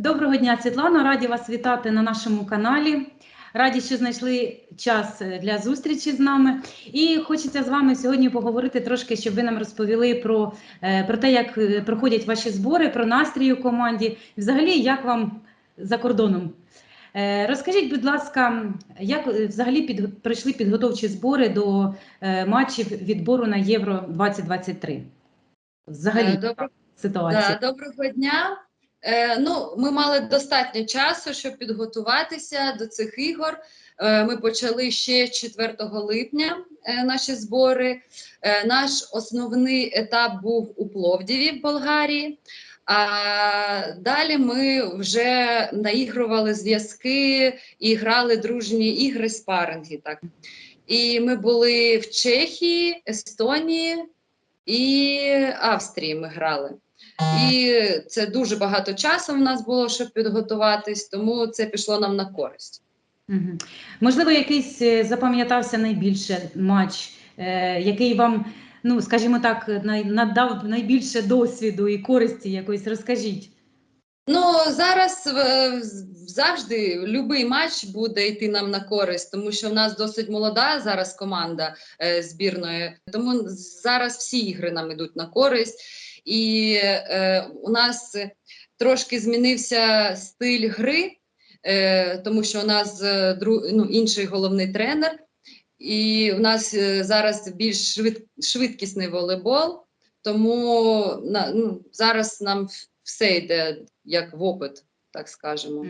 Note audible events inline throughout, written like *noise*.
Доброго дня, Світлана. Раді вас вітати на нашому каналі. Раді, що знайшли час е, для зустрічі з нами. І хочеться з вами сьогодні поговорити трошки, щоб ви нам розповіли про, е, про те, як е, проходять ваші збори, про настрій у команді, взагалі, як вам за кордоном. Розкажіть, будь ласка, як взагалі під, пройшли підготовчі збори до матчів відбору на Євро 2023? Взагалі, Добро- ситуація. Да, доброго дня. Е, ну, ми мали достатньо часу, щоб підготуватися до цих ігор. Е, ми почали ще 4 липня е, наші збори. Е, наш основний етап був у Пловдіві в Болгарії. А далі ми вже наігрували зв'язки і грали дружні ігри спаринги. Так. І ми були в Чехії, Естонії і Австрії ми грали. І це дуже багато часу в нас було, щоб підготуватись, тому це пішло нам на користь. Мгм. Можливо, якийсь е, запам'ятався найбільше матч, е, який вам, ну скажімо так, най- надав найбільше досвіду і користі якоїсь. Розкажіть. Ну зараз е, завжди будь-який матч буде йти нам на користь, тому що в нас досить молода зараз команда е, збірної, тому зараз всі ігри нам йдуть на користь, і е, у нас трошки змінився стиль гри, е, тому що у нас е, дру, ну, інший головний тренер, і у нас е, зараз більш швид, швидкісний волейбол, тому на, ну, зараз нам все йде як в опит, так скажемо.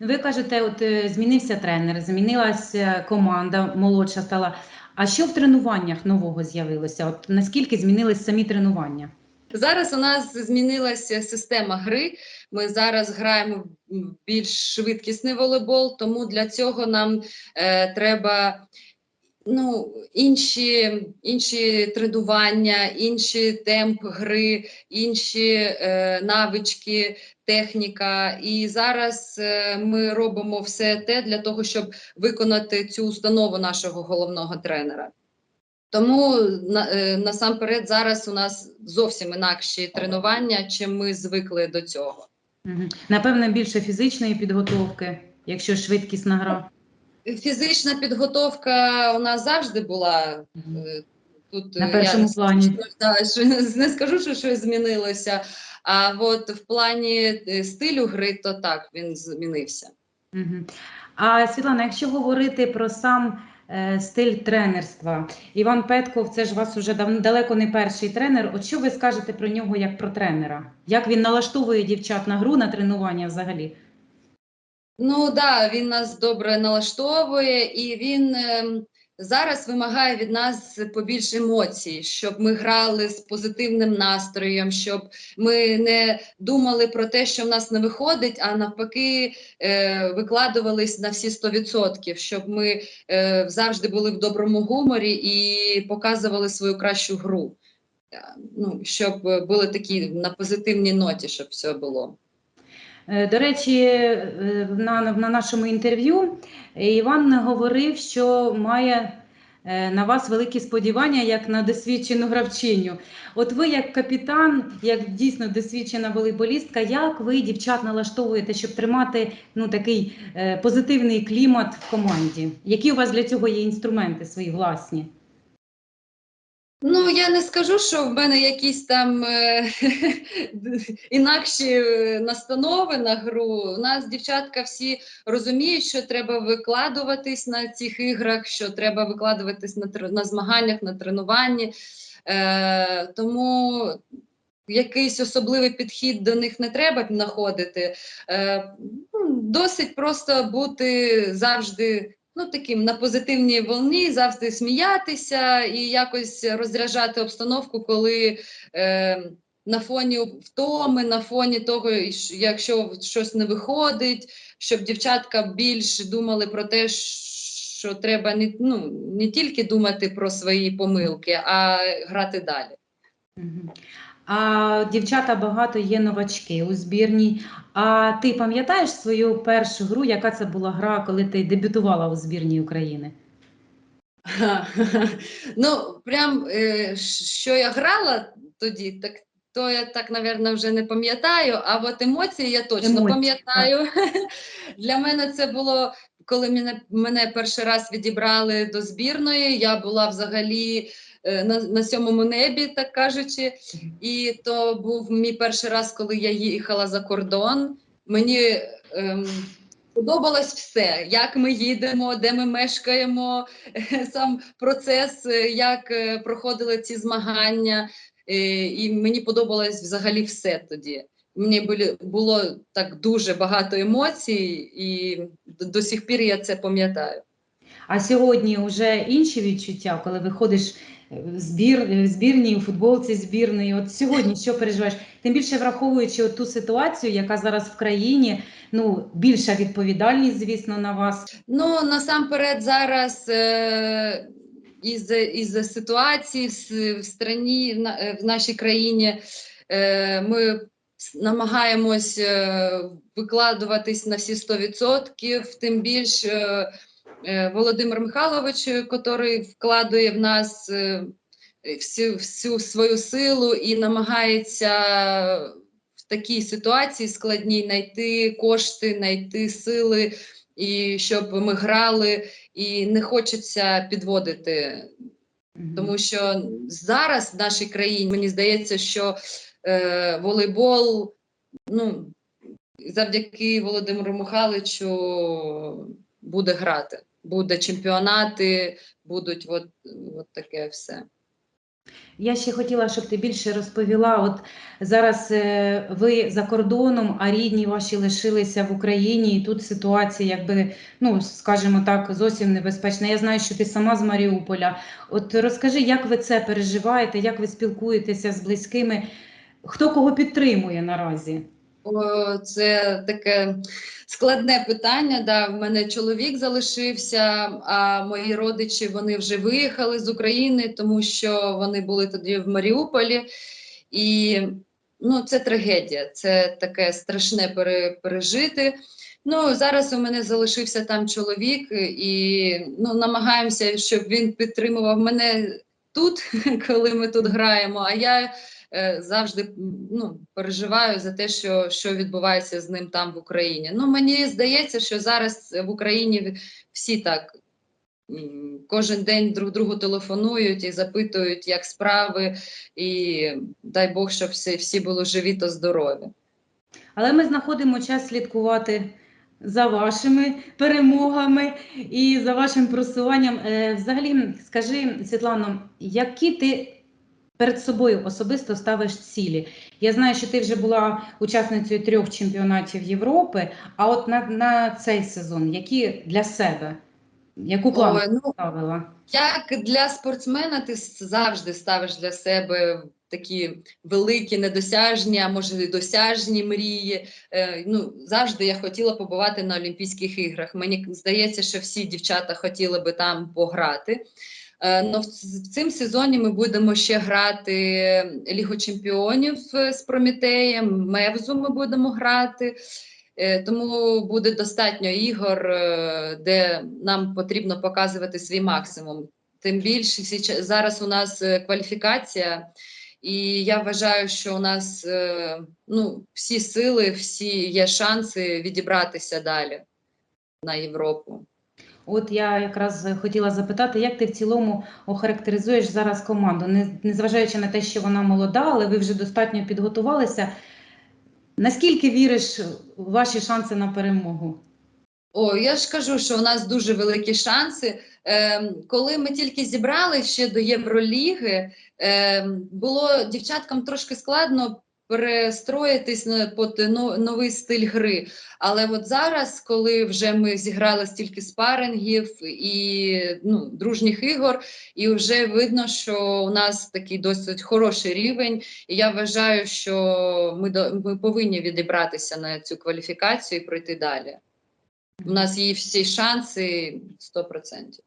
Ви кажете, от е, змінився тренер, змінилася команда, молодша стала. А що в тренуваннях нового з'явилося? От наскільки змінились самі тренування? Зараз у нас змінилася система гри. Ми зараз граємо більш швидкісний волейбол, тому для цього нам е, треба ну, інші, інші тренування, інший темп гри, інші е, навички, техніка. І зараз е, ми робимо все те для того, щоб виконати цю установу нашого головного тренера. Тому на, е, насамперед зараз у нас зовсім інакші тренування, чим ми звикли до цього. Напевно, більше фізичної підготовки, якщо швидкісна гра. Фізична підготовка у нас завжди була. Е, Тут На е, першому я плані. Да, що, не скажу, що щось змінилося. А от в плані е, стилю гри, то так він змінився. Мгм. А Світлана, якщо говорити про сам е, стиль тренерства, Іван Петков, це ж у вас уже дав, далеко не перший тренер. От що ви скажете про нього як про тренера? Як він налаштовує дівчат на гру, на тренування взагалі? Ну да, він нас добре налаштовує, і він ем, зараз вимагає від нас побільше емоцій, щоб ми грали з позитивним настроєм, щоб ми не думали про те, що в нас не виходить, а навпаки е, викладувались на всі 100%, щоб ми е, завжди були в доброму гуморі і показували свою кращу гру. Е, Ну, щоб були такі на позитивній ноті, щоб все було. Е, До речі, е, на, на нашому інтерв'ю Іван говорив, що має е, на вас великі сподівання як на досвідчену гравчиню. От ви, як капітан, як дійсно досвідчена волейболістка, як ви дівчат налаштовуєте, щоб тримати ну, такий е, позитивний клімат в команді? Які у вас для цього є інструменти свої власні? Ну, я не скажу, що в мене якісь там е, *laughs* інакші е, настанови на гру. У нас дівчатка всі розуміють, що треба викладуватись на цих іграх, що треба викладуватись на, на змаганнях, на тренуванні. Е, тому якийсь особливий підхід до них не треба знаходити. Е, досить просто бути завжди ну, таким на позитивній волні, завжди сміятися і якось розряджати обстановку, коли е, на фоні втоми, на фоні того, якщо щось не виходить, щоб дівчатка більш думали про те, що треба не, ну, не тільки думати про свої помилки, а грати далі. А дівчата багато є новачки у збірній. А ти пам'ятаєш свою першу гру, яка це була гра, коли ти дебютувала у збірній України? *laughs* Ну, прям е, що я грала тоді, так то я так, напевно, вже не пам'ятаю, а от емоції я точно Емоції, пам'ятаю. *laughs* Для мене це було, коли мене, мене перший раз відібрали до збірної, я була взагалі на, на сьомому небі, так кажучи. І то був мій перший раз, коли я їхала за кордон. Мені ем, подобалось все, як ми їдемо, де ми мешкаємо, *laughs* сам процес, е, як е, проходили ці змагання. Е, І мені подобалось взагалі все тоді. Мені було так дуже багато емоцій, і до сих пір я це пам'ятаю. А сьогодні вже інші відчуття, коли виходиш в збір, в збірній, у футболці збірної. От сьогодні що переживаєш? Тим більше враховуючи ту ситуацію, яка зараз в країні, ну більша відповідальність, звісно, на вас. Ну, насамперед, зараз е, із, із ситуації в, в страні, в, е, нашій країні, е, ми намагаємось е, викладуватись на всі 100%, тим більше е, е, Володимир Михайлович, який вкладує в нас е, всю, всю свою силу і намагається в такій ситуації складній знайти кошти, знайти сили, і щоб ми грали, і не хочеться підводити. Тому що зараз в нашій країні мені здається, що е, волейбол, ну, завдяки Володимиру Михайловичу буде грати. Буде чемпіонати, будуть от, от таке все. Я ще хотіла, щоб ти більше розповіла. От зараз е, ви за кордоном, а рідні ваші лишилися в Україні, і тут ситуація, якби, ну скажімо так, зовсім небезпечна. Я знаю, що ти сама з Маріуполя. От розкажи, як ви це переживаєте, як ви спілкуєтеся з близькими, хто кого підтримує наразі? Це таке складне питання. Да. В мене чоловік залишився, а мої родичі вони вже виїхали з України, тому що вони були тоді в Маріуполі. І ну, це трагедія, це таке страшне пережити. Ну, зараз у мене залишився там чоловік, і ну, намагаємося, щоб він підтримував мене тут, *laughs* коли ми тут граємо. А я завжди ну, переживаю за те, що, що відбувається з ним там в Україні. Ну, мені здається, що зараз в Україні всі так кожен день друг другу телефонують і запитують, як справи, і дай Бог, щоб всі, всі були живі та здорові. Але ми знаходимо час слідкувати за вашими перемогами і за вашим просуванням. Е, Взагалі, скажи, Світлано, які ти перед собою особисто ставиш цілі? Я знаю, що ти вже була учасницею трьох чемпіонатів Європи, а от на, на цей сезон, які для себе? Яку плану Ой, ну, ставила? Як для спортсмена, ти завжди ставиш для себе такі великі, недосяжні, а може і досяжні мрії. Е, ну, завжди я хотіла побувати на Олімпійських іграх. Мені здається, що всі дівчата хотіли би там пограти. Е, но в, ц- цим сезоні ми будемо ще грати Лігу чемпіонів е, з Прометеєм, Мевзу ми будемо грати. Е, Тому буде достатньо ігор, де нам потрібно показувати свій максимум. Тим більше зараз у нас кваліфікація, і я вважаю, що у нас ну, всі сили, всі є шанси відібратися далі на Європу. От я якраз хотіла запитати, як ти в цілому охарактеризуєш зараз команду, незважаючи на те, що вона молода, але ви вже достатньо підготувалися. Наскільки віриш у ваші шанси на перемогу? О, я ж кажу, що у нас дуже великі шанси. Ем, коли ми тільки зібрали ще до Євроліги, ем, було дівчаткам трошки складно перестроїтись на під новий стиль гри. Але от зараз, коли вже ми зіграли стільки спарингів і ну, дружніх ігор, і вже видно, що у нас такий досить хороший рівень. І я вважаю, що ми, до, ми повинні відібратися на цю кваліфікацію і пройти далі. У нас є всі шанси 100%.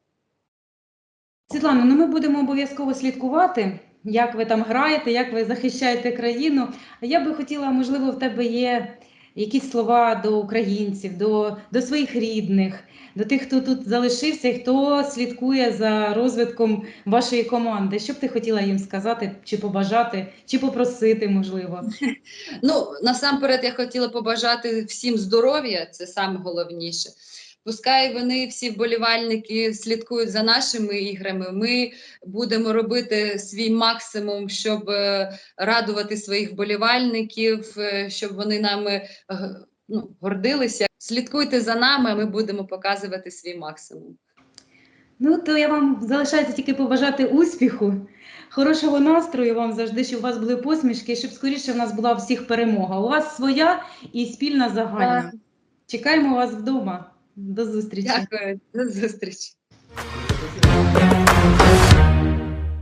Світлано, ну ми будемо обов'язково слідкувати, як ви там граєте, як ви захищаєте країну. Я би хотіла, можливо, в тебе є якісь слова до українців, до, до своїх рідних, до тих, хто тут залишився і хто слідкує за розвитком вашої команди. Що б ти хотіла їм сказати, чи побажати, чи попросити, можливо? *laughs* Ну, насамперед, я хотіла побажати всім здоров'я, це саме головніше. Пускай вони всі вболівальники слідкують за нашими іграми. Ми будемо робити свій максимум, щоб е, радувати своїх вболівальників, е, щоб вони нами е, ну, гордилися. Слідкуйте за нами, ми будемо показувати свій максимум. Ну, то я вам залишається тільки побажати успіху, хорошого настрою вам завжди, щоб у вас були посмішки, щоб скоріше в нас була всіх перемога. У вас своя і спільна загальна. Чекаємо вас вдома. До зустрічі. Дякую, до зустрічі.